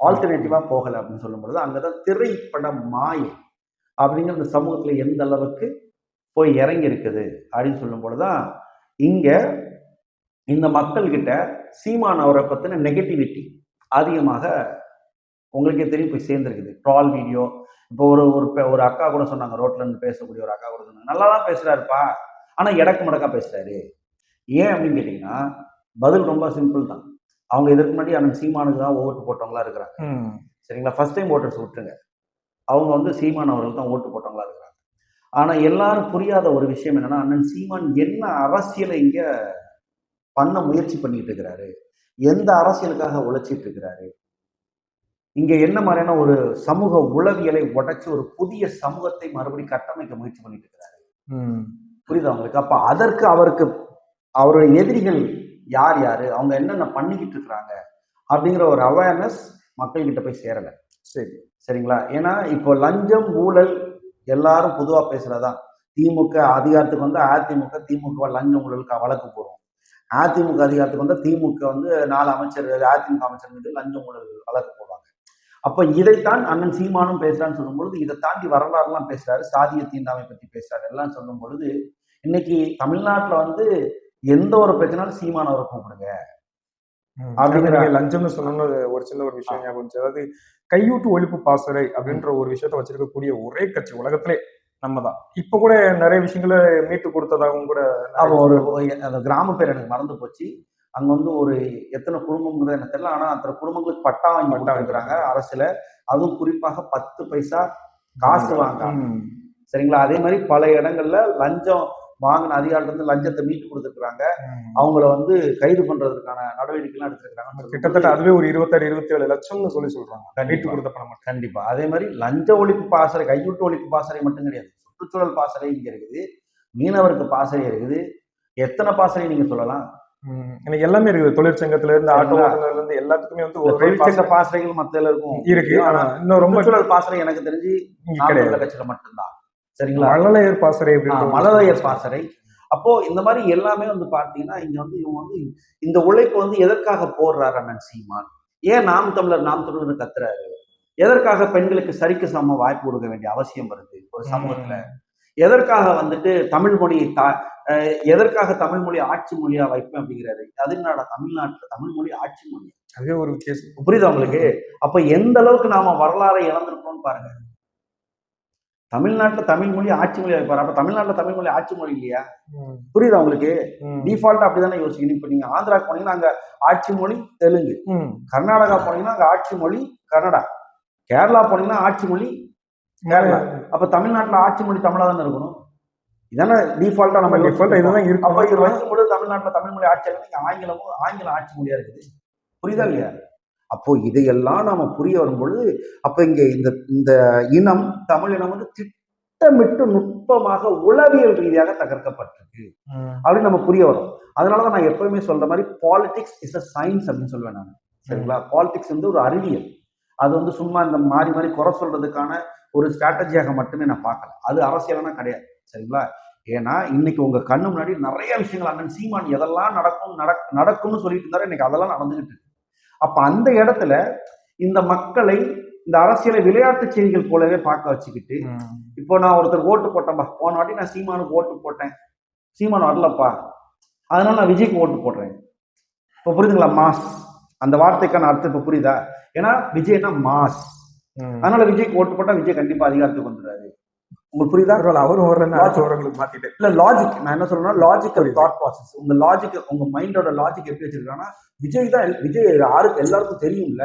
ஆல்டர்னேட்டிவா போகல அப்படின்னு சொல்லும் பொழுது அங்கதான் திரைப்பட மாயை அப்படிங்கிற இந்த சமூகத்துல எந்த அளவுக்கு போய் இறங்கி இருக்குது அப்படின்னு சொல்லும் பொழுதுதான் இங்க இந்த மக்கள்கிட்ட சீமான் அவரை பத்தின நெகட்டிவிட்டி அதிகமாக உங்களுக்கே தெரியும் போய் சேர்ந்துருக்குது. ட்ரால் வீடியோ இப்போ ஒரு ஒரு ஒரு அக்கா கூட சொன்னாங்க ரோட்ல இருந்து பேசக்கூடிய ஒரு அக்கா கூட சொன்னாங்க. நல்லா தான் பேசுறாருப்பா. ஆனா எடக்கு மடக்கா பேசுறாரு. ஏன் அப்படின்னு கேட்டீங்கன்னா பதில் ரொம்ப சிம்பிள் தான். அவங்க இதற்கு முன்னாடி அண்ணன் சீமானுக்கு தான் ஓட்டு போட்டவங்களா இருக்கிறாங்க. சரிங்களா? ஃபர்ஸ்ட் டைம் ஓட்டர்ஸ் விட்டுருங்க. அவங்க வந்து சீமான் அவர்கள் தான் ஓட்டு போட்டவங்களா இருக்கிறாங்க. ஆனா எல்லாரும் புரியாத ஒரு விஷயம் என்னன்னா அண்ணன் சீமான் என்ன அரசியலை இங்க பண்ண முயற்சி பண்ணிட்டு இருக்கிறாரு. எந்த அரசியலுக்காக உழைச்சிட்டு இருக்கிறாரு. இங்க என்ன மாதிரியான ஒரு சமூக உளவியலை உடைச்சு ஒரு புதிய சமூகத்தை மறுபடியும் கட்டமைக்க முயற்சி பண்ணிட்டு இருக்கிறாரு. புரியுதா உங்களுக்கு? அப்ப அதற்கு அவருக்கு அவருடைய எதிரிகள் யார் யாரு அவங்க என்னென்ன பண்ணிக்கிட்டு இருக்கிறாங்க அப்படிங்கிற ஒரு அவேர்னஸ் மக்கள்கிட்ட போய் சேரல. சரி. சரிங்களா? ஏன்னா இப்போ லஞ்சம் ஊழல் எல்லாரும் பொதுவா பேசுறதா திமுக அதிகாரத்துக்கு வந்து அதிமுக திமுக லஞ்சம் ஊழலுக்கு வழக்கு போடுறோம் அதிமுக அதிகாரத்துக்கு வந்து திமுக வந்து நாலு அமைச்சர் அதிமுக அமைச்சர் மீது லஞ்சம் ஊழல் வழக்கு போடுவாங்க. அப்ப இதைத்தான் அண்ணன் சீமானும் பேசுறான்னு சொல்லும் பொழுது இதை தாண்டி வரலாறுலாம் பேசுறாரு. சாதிய தீண்டாமை பத்தி பேசுறாரு. எல்லாம் சொல்லும் பொழுது இன்னைக்கு தமிழ்நாட்டுல வந்து எந்த ஒரு பிரச்சனாலும் சீமான் அவரை கூப்பிடுங்க. அப்படிங்கிற- லஞ்சம்னு சொன்னோம்னு ஒரு சின்ன ஒரு விஷயம் ஞாபகம். அதாவது கையூட்டு ஒழிப்பு பாசறை அப்படின்ற ஒரு விஷயத்த வச்சிருக்கக்கூடிய ஒரே கட்சி உலகத்திலே நம்ம தான் இப்ப கூட நிறைய விஷயங்களை மீட்டு கொடுத்ததாகவும் கூட ஒரு- அந்த கிராம பேர் எனக்கு மறந்து போச்சு. அங்க வந்து ஒரு எத்தனை குடும்பம்ங்கிறது எனக்கு தெரியல. ஆனா அத்தனை குடும்பங்களுக்கு பட்டா வாங்கி பட்டா கொடுத்துருக்காங்க. அரசுல. அதுவும் குறிப்பாக பத்து பைசா காசு வாங்காம ம். சரிங்களா? அதே மாதிரி பல இடங்கள்ல லஞ்சம் வாங்கின அதிகாரத்துல இருந்து லஞ்சத்தை மீட்டு கொடுத்துருக்காங்க. அவங்கள வந்து கைது பண்றதுக்கான நடவடிக்கை எல்லாம் எடுத்திருக்காங்க கிட்டத்தட்ட அதுவே ஒரு இருபத்தாறு இருபத்தி ஏழு லட்சம்னு சொல்லி சொல்றாங்க. மீட்டு கொடுத்த பணம். கண்டிப்பா. அதே மாதிரி லஞ்ச ஒழிப்பு பாசறை கையூட்டு ஒழிப்பு பாசறை மட்டும் கிடையாது. சுற்றுச்சூழல் பாசறை இங்க இருக்குது. மீனவருக்கு பாசறை இருக்குது. எத்தனை பாசறை நீங்க சொல்லலாம். எனக்கு எல்லாமே இருக்குது. தொழிற்சங்கத்துல இருந்து ஆட்டோ சரிங்களா? ஓட்டுநர்ல இருந்து எல்லாத்துக்குமே வந்து ஒரு தொழிற்சங்க பாசறைகள் மத்தியில இருக்கும். இருக்கு. ஆனா இன்னும் ரொம்ப சுற்றுச்சூழல் பாசறை எனக்கு தெரிஞ்சு இங்க கிடையாது. கட்சியில மட்டும்தான். சரிங்களா? மழலையர் பாசறை மலரையர் பாசறை. அப்போ இந்த மாதிரி எல்லாமே வந்து பார்த்தீங்கன்னா இங்க வந்து இவங்க வந்து இந்த உழைப்பு வந்து எதற்காக போடுறாரு அண்ணன் சீமான்? ஏன் நாம் தமிழர் நாம் தமிழர் கத்துறாரு? எதற்காக பெண்களுக்கு சரிக்கு சம வாய்ப்பு கொடுக்க வேண்டிய அவசியம் வருது ஒரு சமூகத்துல? எதற்காக வந்துட்டு தமிழ் மொழி தா- எதற்காக தமிழ் மொழி ஆட்சி மொழியா வைப்பேன் அப்படிங்கிறாரு அது என்னடா தமிழ்நாட்டுல தமிழ் மொழி ஆட்சி மொழி அதுவே ஒரு கேஸ் புரியுதா உங்களுக்கு? அப்ப எந்த அளவுக்கு நாம வரலாறை இழந்திருக்கோம்னு பாருங்க. தமிழ்நாட்டுல தமிழ் மொழி ஆட்சி மொழி வைப்பாரு. அப்ப தமிழ்நாட்டுல தமிழ் மொழி ஆட்சி மொழி இல்லையா? புரியுதா உங்களுக்கு? டிஃபால்ட்டா அப்படிதானே யோசிக்கணும் இப்ப நீங்க ஆந்திரா போனீங்கன்னா அங்க ஆட்சி மொழி தெலுங்கு. கர்நாடகா போனீங்கன்னா அங்க ஆட்சி மொழி கன்னடா. கேரளா போனீங்கன்னா ஆட்சி மொழி கேரளா. அப்ப தமிழ்நாட்டுல ஆட்சி மொழி தமிழா தானே இருக்கணும்? இதானே டிஃபால்ட்டா நம்ம டிஃபால்ட் இதுதான் அப்ப இது இருக்கு வைக்கும்போது தமிழ்நாட்டுல தமிழ் மொழி ஆட்சி இருக்கு ஆங்கிலமும் ஆங்கிலம் ஆட்சி மொழியா இருக்குது. புரியுதா இல்லையா? அப்போ இதையெல்லாம் நாம புரிய வரும்பொழுது அப்ப இங்க இந்த இந்த இனம் தமிழ் இனம் வந்து திட்டமிட்டு நுட்பமாக உளவியல் ரீதியாக தகர்க்கப்பட்டிருக்கு. அப்படின்னு நம்ம புரிய வரும். அதனாலதான் நான் எப்பவுமே சொல்ற மாதிரி பாலிடிக்ஸ் இஸ் அ சயின்ஸ் அப்படின்னு சொல்லுவேன் நான். சரிங்களா? பாலிடிக்ஸ் வந்து ஒரு அறிவியல். அது வந்து சும்மா இந்த மாறி மாறி குறை சொல்றதுக்கான ஒரு ஸ்ட்ராட்டஜியாக மட்டுமே நான் பார்க்கல. அது அரசியலான கிடையாது. சரிங்களா? ஏன்னா இன்னைக்கு உங்க கண்ணு முன்னாடி நிறைய விஷயங்கள் அண்ணன் சீமான் எதெல்லாம் நடக்கும் நடக் நடக்கும்னு சொல்லிட்டு இருந்தாரு இன்னைக்கு அதெல்லாம் நடந்துகிட்டு இருக்கு. அப்ப அந்த இடத்துல இந்த மக்களை இந்த அரசியலை விளையாட்டு செய்திகள் போலவே பார்க்க வச்சுக்கிட்டு இப்போ நான் ஒருத்தர் ஓட்டு போட்டேன்பா. போன வாட்டி நான் சீமானுக்கு ஓட்டு போட்டேன். சீமான் வரலப்பா. அதனால நான் விஜய்க்கு ஓட்டு போடுறேன். இப்போ புரியுதுங்களா? மாஸ். அந்த வார்த்தைக்கான அர்த்தம் இப்போ புரியுதா? ஏன்னா விஜய்னா மாஸ். அதனால விஜய்க்கு ஓட்டு போட்டா விஜய் கண்டிப்பா அதிகாரத்துக்கு வந்துடுறாரு உங்களுக்கு புரியுதா? அவரும் வரலன்னு அடுத்த வரவங்களுக்கு மாத்திட்டு. இல்ல லாஜிக் நான் என்ன சொல்றேன்னா லாஜிக்கல் தாட் ப்ராசஸ் உங்க லாஜிக் உங்க மைண்டோட லாஜிக் எப்படி வச்சிருக்காங்கன்னா விஜய் தான் விஜய் யாருக்கு எல்லாருக்கும் தெரியும்ல.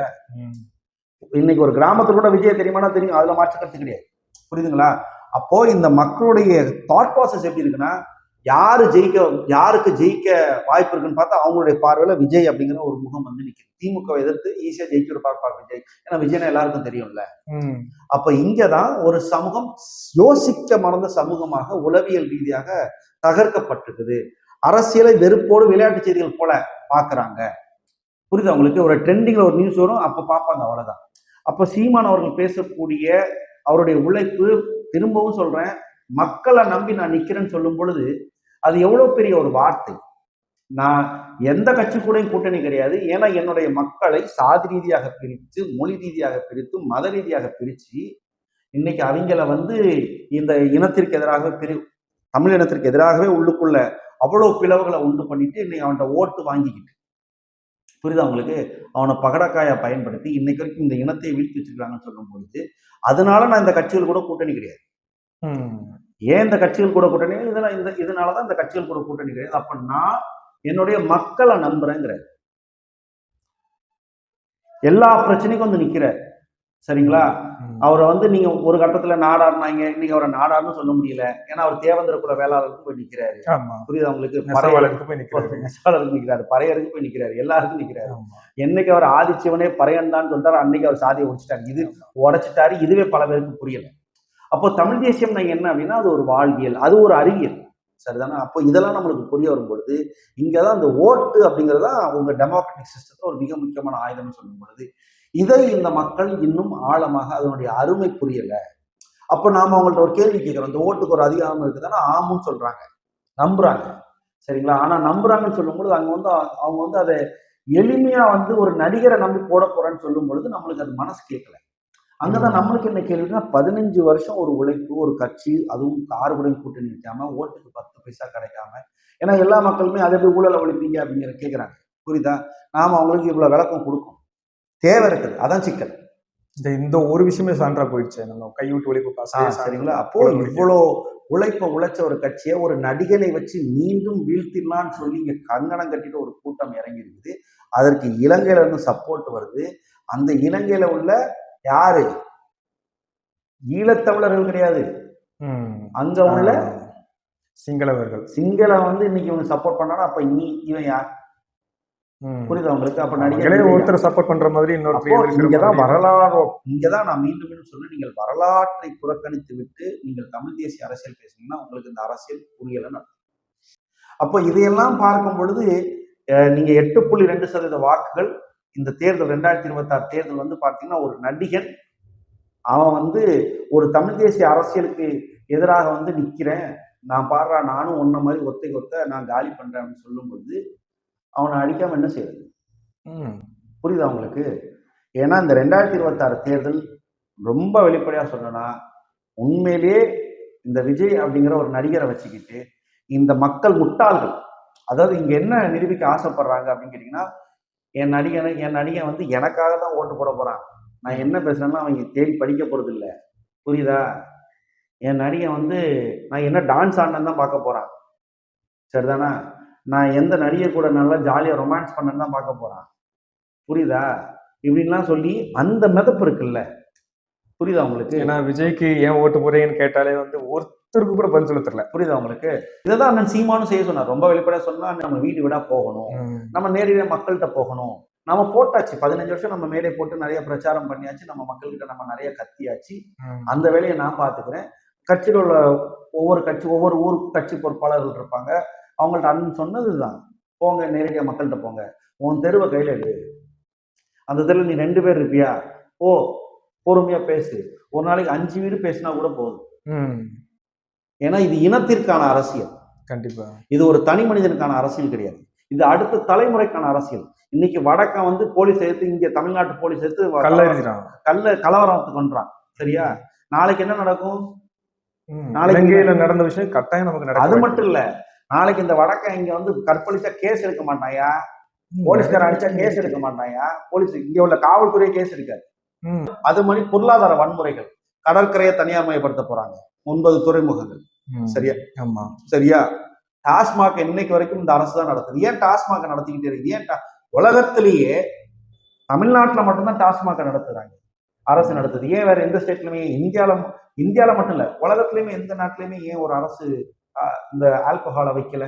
இன்னைக்கு ஒரு கிராமத்துல கூட விஜய் தெரியுமானா தெரியும் அதுல மாற்று கருத்து கிடையாது. புரியுதுங்களா? அப்போ இந்த மக்களுடைய தாட் ப்ராசஸ் எப்படி இருக்குன்னா யாரு ஜெயிக்க யாருக்கு ஜெயிக்க வாய்ப்பு இருக்குன்னு பார்த்தா அவங்களுடைய பார்வையில விஜய் அப்படிங்கிற ஒரு முகம் வந்து நிக்குது. திமுக எதிர்த்து ஈஸியா ஜெயிச்சு பார்ப்பார் விஜய். ஏன்னா விஜய்னா எல்லாருக்கும் தெரியும்ல. அப்ப இங்கதான் ஒரு சமூகம் யோசிக்க மறந்த சமூகமாக உளவியல் ரீதியாக தகர்க்கப்பட்டிருக்குது. அரசியலை வெறுப்போடு விளையாட்டு செய்திகள் போல பாக்குறாங்க. புரியுதா உங்களுக்கு? ஒரு ட்ரெண்டிங்ல ஒரு நியூஸ் வரும் அப்ப பார்ப்பாங்க அவ்வளவுதான். அப்ப சீமான் அவர்கள் பேசக்கூடிய அவருடைய உழைப்பு திரும்பவும் சொல்றேன் மக்களை நம்பி நான் நிக்கிறேன்னு சொல்லும் பொழுது அது எவ்வளவு பெரிய ஒரு வார்த்தை. நான் எந்த கட்சி கூடயும் கூட்டணி கிடையாது. ஏன்னா என்னுடைய மக்களை சாதி ரீதியாக பிரித்து மொழி ரீதியாக பிரித்து மத ரீதியாக பிரித்து இன்னைக்கு அவங்கள வந்து இந்த இனத்திற்கு எதிராக பிரி தமிழ் இனத்திற்கு எதிராகவே உள்ளுக்குள்ள அவ்வளவு பிளவுகளை உண்டு பண்ணிட்டு இன்னைக்கு அவன்கிட்ட ஓட்டு வாங்கிக்கிட்டு. புரியுதா அவங்களுக்கு அவனை பகடக்காயா பயன்படுத்தி இன்னைக்கு வரைக்கும் இந்த இனத்தை வீழ்த்தி வச்சிருக்காங்கன்னு சொல்லும் பொழுது அதனால நான் இந்த கட்சிகள் கூட கூட்டணி கிடையாது. ஏன் இந்த கட்சிகள் கூட கூட்டணி? இதெல்லாம் இந்த இதனாலதான் இந்த கட்சிகள் கூட கூட்டணி கிடையாது. அப்ப நான் என்னுடைய மக்களை நம்புறேங்கிற எல்லா பிரச்சனைக்கும் வந்து நிக்கிற சரிங்களா. அவரை வந்து நீங்க ஒரு கட்டத்துல நாடாடினாங்க இன்னைக்கு அவரை நாடார்னு சொல்ல முடியல. ஏன்னா அவர் தேவந்திர குல வேளாளருக்கு போய் நிக்கிறாரு. புரியுதா உங்களுக்கு? நெசவாளருக்கு போய் நிக்கிறாரு. நெசவாளருக்கு நிக்கிறாரு. பறையருக்கு போய் நிக்கிறாரு. எல்லாருக்கும் நிக்கிறாரு. என்னைக்கு அவர் ஆதிச்சிவனே பறையன் தான் சொல்றாரு அன்னைக்கு அவர் சாதியை உடைச்சிட்டாரு இது உடைச்சிட்டாரு. இதுவே பல பேருக்கு புரியல. அப்போ தமிழ் தேசியம்னா என்ன அப்படின்னா அது ஒரு வாழ்வியல் அது ஒரு அறிவியல். சரிதானே? அப்போ இதெல்லாம் நம்மளுக்கு புரிய வரும் பொழுது இங்கதான் இந்த ஓட்டு அப்படிங்கிறது தான் அவங்க டெமோக்ராட்டிக் சிஸ்டத்துல ஒரு மிக முக்கியமான ஆயுதம்னு சொல்லும் பொழுது இதை இந்த மக்கள் இன்னும் ஆழமாக அதனுடைய அருமை புரியல. அப்போ நாம அவங்கள்ட்ட ஒரு கேள்வி கேட்கிறோம் இந்த ஓட்டுக்கு ஒரு அதிகாரம் இருக்குதுன்னா ஆமுன்னு சொல்றாங்க நம்புறாங்க. சரிங்களா? ஆனா நம்புறாங்கன்னு சொல்லும்பொழுது அங்க வந்து அவங்க வந்து அதை எளிமையா வந்து ஒரு நடிகரை நம்பி போட போறேன்னு சொல்லும் பொழுது நம்மளுக்கு அது மனசு கேட்கல. அங்கதான் நம்மளுக்கு என்ன கேள்வினா பதினஞ்சு வருஷம் ஒரு உழைப்பு ஒரு கட்சி அதுவும் ஆறுபடையும் கூட்டணி நிற்காம ஓட்டுக்கு பத்து பைசா கிடைக்காம ஏன்னா எல்லா மக்களுமே அதை எப்படி ஊழலை ஒழிப்பீங்க அப்படிங்கிற கேட்குறாங்க புரியுதா? நாம அவங்களுக்கு இவ்வளவு விளக்கம் கொடுக்கும் தேவை இருக்குது. அதான் சிக்கல். இந்த இந்த ஒரு விஷயமே சான்றா போயிடுச்சு. நம்ம ஆ, பாசம் சரிங்களா? அப்போ இவ்வளோ உழைப்ப உழைச்ச ஒரு கட்சியை ஒரு நடிகனை வச்சு மீண்டும் வீழ்த்திடலாம்னு சொல்லி இங்க கங்கணம் கட்டிட்டு ஒரு கூட்டம் இறங்கி இருக்குது அதற்கு இலங்கையில இருந்து சப்போர்ட் வருது. அந்த இலங்கையில உள்ள யாரு? ஈழத்தமிழர்கள் கிடையாது. அங்க உள்ள சிங்களவர்கள். சிங்கள வந்து இன்னைக்கு இவங்க சப்போர்ட் பண்ணாலும் அப்ப இனி இவன் யார். புரியுதா உங்களுக்கு? அப்ப நடிகர் ஒருத்தர் சப்போர்ட் பண்ற மாதிரி இன்னொருத்தர் இங்கதான் வரலாறு இங்கதான் நான் மீண்டும் மீண்டும் சொல்றேன். நீங்கள் வரலாற்றை புறக்கணித்து விட்டு நீங்கள் தமிழ் தேசிய அரசியல் பேசுனீங்கன்னா உங்களுக்கு இந்த அரசியல் புரியலன்னு. அப்போ இதையெல்லாம் பார்க்கும் பொழுது நீங்க எட்டு புள்ளி ரெண்டு சதவீத வாக்குகள் இந்த தேர்தல் ரெண்டாயிரத்தி இருபத்தாறு தேர்தல் வந்து பார்த்தீங்கன்னா ஒரு நடிகன் அவன் வந்து ஒரு தமிழ் தேசிய அரசியலுக்கு எதிராக வந்து நிக்கிறேன். நான் பாடுறா நானும் உன்ன மாதிரி ஒத்தை ஒத்த நான் காலி பண்றேன் அப்படின்னு சொல்லும்போது அவனை அடிக்காம என்ன செய்யறது. புரியுதா உங்களுக்கு? ஏன்னா இந்த ரெண்டாயிரத்தி இருபத்தாறு தேர்தல் ரொம்ப வெளிப்படையா சொல்லணும்னா உண்மையிலேயே இந்த விஜய் அப்படிங்கிற ஒரு நடிகரை வச்சுக்கிட்டு இந்த மக்கள் முட்டாள்கள் அதாவது இங்க என்ன நிரூபிக்க ஆசைப்படுறாங்க அப்படின்னு கேட்டீங்கன்னா என் நடிகனை என் நடிகன் வந்து எனக்காக தான் ஓட்டு போட போகிறான் நான் என்ன பேசுகிறேன்னா அவங்க தேடி படிக்க போகிறது இல்லை புரியுதா? என் நடிகன் வந்து நான் என்ன டான்ஸ் ஆடினு தான் பார்க்க போகிறான் சரிதானா? நான் எந்த நடிகர் கூட நல்லா ஜாலியாக ரொமான்ஸ் பண்ணேன்னு தான் பார்க்க போகிறான் புரியுதா? இப்படின்லாம் சொல்லி அந்த மிதப்பு இருக்குல்ல. புரியுதா உங்களுக்கு? ஏன்னா விஜய்க்கு ஏன் ஓட்டு போறீங்கன்னு கேட்டாலே வந்து ஒருத்தருக்கு கூட பதில் சொல்ல தெரியல. புரியுதா உங்களுக்கு? இதைதான் அண்ணன் சீமானும் செய்ய சொன்னார். ரொம்ப வெளிப்படையா சொன்னா நம்ம வீடு வீடா போகணும். நம்ம நேரடியாக மக்கள்கிட்ட போகணும். நம்ம போட்டாச்சு. பதினஞ்சு வருஷம் நம்ம மேடை போட்டு நிறைய பிரச்சாரம் பண்ணியாச்சு. நம்ம மக்கள்கிட்ட நம்ம நிறைய கத்தியாச்சு. அந்த வேலையை நான் பார்த்துக்கிறேன். கட்சியில் உள்ள ஒவ்வொரு கட்சி ஒவ்வொரு ஊர் கட்சி பொறுப்பாளர்கள் இருப்பாங்க. அவங்கள்ட்ட அண்ணன் சொன்னதுதான். போங்க நேரடியாக மக்கள்கிட்ட போங்க. உன் தெருவை கையில் எடு. அந்த தெருவில் நீ ரெண்டு பேர் இருப்பியா? ஓ பொறுமையா பேசு. ஒரு நாளைக்கு அஞ்சு வீடு பேசினா கூட போதும். ஏன்னா இது இனத்திற்கான அரசியல். கண்டிப்பா. இது ஒரு தனி மனிதனுக்கான அரசியல் கிடையாது. இது அடுத்த தலைமுறைக்கான அரசியல். இன்னைக்கு வடக்கம் வந்து போலீஸ் எடுத்து இங்க தமிழ்நாட்டு போலீஸ் எடுத்து கல்ல கலவரத்துக்கு பண்றான் சரியா? நாளைக்கு என்ன நடக்கும். நாளைக்கு நடந்த விஷயம் கட்டாயம் நமக்கு அது மட்டும் இல்ல. நாளைக்கு இந்த வடக்கம் இங்க வந்து கற்பழிச்சா கேஸ் எடுக்க மாட்டாயா? போலீஸ்காரன் அடிச்சா கேஸ் எடுக்க மாட்டாயா? போலீஸ் இங்க உள்ள காவல்துறை கேஸ் எடுக்காது. ம். அது மாதிரி பொருளாதார வன்முறைகள். கடற்கரையை தனியார் மயப்படுத்த போறாங்க. ஒன்பது துறைமுகங்கள். சரியா? ஆமா. சரியா? டாஸ்மாக் இன்னைக்கு வரைக்கும் இந்த அரசு தான் நடத்துது. ஏன் டாஸ்மாக் நடத்திக்கிட்டே இருக்குது ஏன் உலகத்திலேயே தமிழ்நாட்டுல மட்டும்தான் டாஸ்மாக் நடத்துறாங்க. அரசு நடத்துது. ஏன் வேற எந்த ஸ்டேட்லயுமே இந்தியால இந்தியால மட்டும் இல்ல உலகத்திலயுமே எந்த நாட்டிலயுமே ஏன் ஒரு அரசு இந்த ஆல்கஹாலை வைக்கல?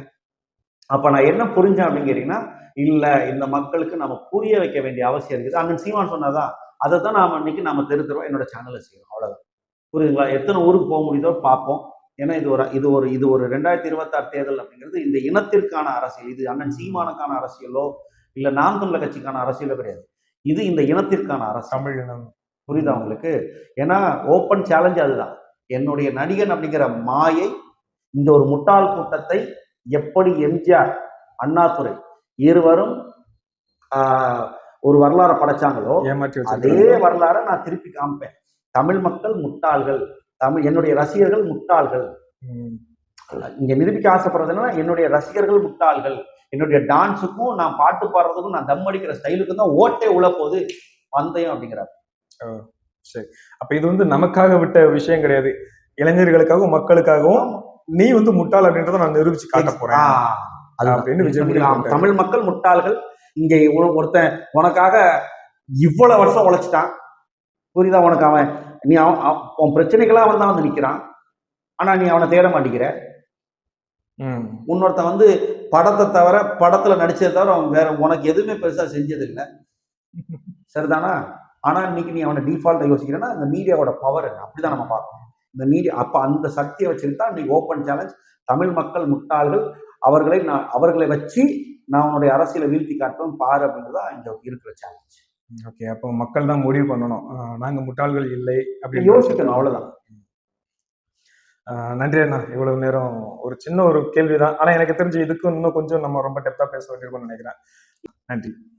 அப்ப நான் என்ன புரிஞ்சேன் அப்படின்னு கேட்டீங்கன்னா இல்ல இந்த மக்களுக்கு நம்ம புரிய வைக்க வேண்டிய அவசியம் இருக்குது. அண்ணன் சீமான் சொன்னதான். அதை தான் நாம இன்னைக்கு நாம தெரு தெருவா என்னோட சேனல்ல செய்யறோம் அவ்வளவுதான். புரியுதுங்களா? எத்தனை ஊருக்கு போக முடியுதோ பார்ப்போம். ஏன்னா இது ஒரு இது ஒரு இது ஒரு ரெண்டாயிரத்தி இருபத்தாறு தேர்தல் அப்படிங்கிறது இந்த இனத்திற்கான அரசியல். இது அண்ணன் சீமானுக்கான அரசியலோ இல்ல நாம் தமிழர் கட்சிக்கான அரசியலோ கிடையாது. இது இந்த இனத்திற்கான அரசியல். தமிழ் இனம். புரியுதா உங்களுக்கு? ஏன்னா ஓப்பன் சேலஞ்ச் அதுதான். என்னுடைய நடிகன் அப்படிங்கிற மாயை இந்த ஒரு முட்டாள் கூட்டத்தை எப்படி எம்ஜிஆர் அண்ணாதுரை இருவரும் ஒரு வரலாறை படைச்சாங்களோ அதே வரலாறை நான் திருப்பி காமிப்பேன். தமிழ் மக்கள் முட்டாள்கள். தமிழ் என்னுடைய ரசிகர்கள் முட்டாள்கள். இங்க நிரூபிக்க ஆசைப்படுறது என்னன்னா என்னுடைய ரசிகர்கள் முட்டாள்கள். என்னுடைய டான்ஸுக்கும் நான் பாட்டு பாடுறதுக்கும் நான் தம் அடிக்கிற ஸ்டைலுக்கும் தான் ஓட்டே உள்ள போகுது பந்தயம் அப்படிங்கிறார். அப்ப இது வந்து நமக்காக விட்ட விஷயம் கிடையாது. இளைஞர்களுக்காகவும் மக்களுக்காகவும் நீ வந்து முட்டாள் அப்படின்றத நான் நிரூபிச்சு காட்ட போறேன். அப்படின்னு. தமிழ் மக்கள் முட்டாள்கள். இங்க ஒரு- ஒருத்தன் உனக்காக இவ்வளவு வருஷம் உழைச்சிட்டான். புரியுதா உனக்கு அவன்? நீ அவன் உன் பிரச்சனைக்கெல்லாம் அவன் தான் வந்து நிக்கிறான். ஆனா நீ அவனை தேட மாட்டேங்கிற. இன்னொருத்தன் வந்து படத்தை தவிர படத்துல நடிச்சதை தவிர அவன் வேற உனக்கு எதுவுமே பெருசா செஞ்சது இல்லை சரிதானா? ஆனா இன்னைக்கு நீ அவனை டிஃபால்ட்டா யோசிக்கிறேன்னா இந்த மீடியாவோட பவர் அப்படிதான் நம்ம பார்க்கணும். இந்த மீடியா அப்ப அந்த சக்தியை வச்சுட்டு தான் இன்னைக்கு ஓப்பன் சேலஞ்ச் தமிழ் மக்கள் முட்டாள்கள் அவர்களை நான் அவர்களை வச்சு நான் உன்னுடைய அரசியலை வீழ்த்தி காட்டுவேன் பாரு அப்படின்றது தான் இங்க இருக்கிற சேலஞ்ச் ஓகே அப்போ மக்கள் தான் முடிவு பண்ணணும். ஆஹ் நாங்க முட்டாள்கள் இல்லை அப்படின்னு யோசிக்கணும் அவ்வளவுதான். ஆஹ் நன்றி அண்ணா. இவ்வளவு நேரம் ஒரு சின்ன ஒரு கேள்விதான். ஆனா எனக்கு தெரிஞ்சு இதுக்கும் இன்னும் கொஞ்சம் நம்ம ரொம்ப டெப்தா பேச வேண்டியிருக்கும்னு நினைக்கிறேன். நன்றி.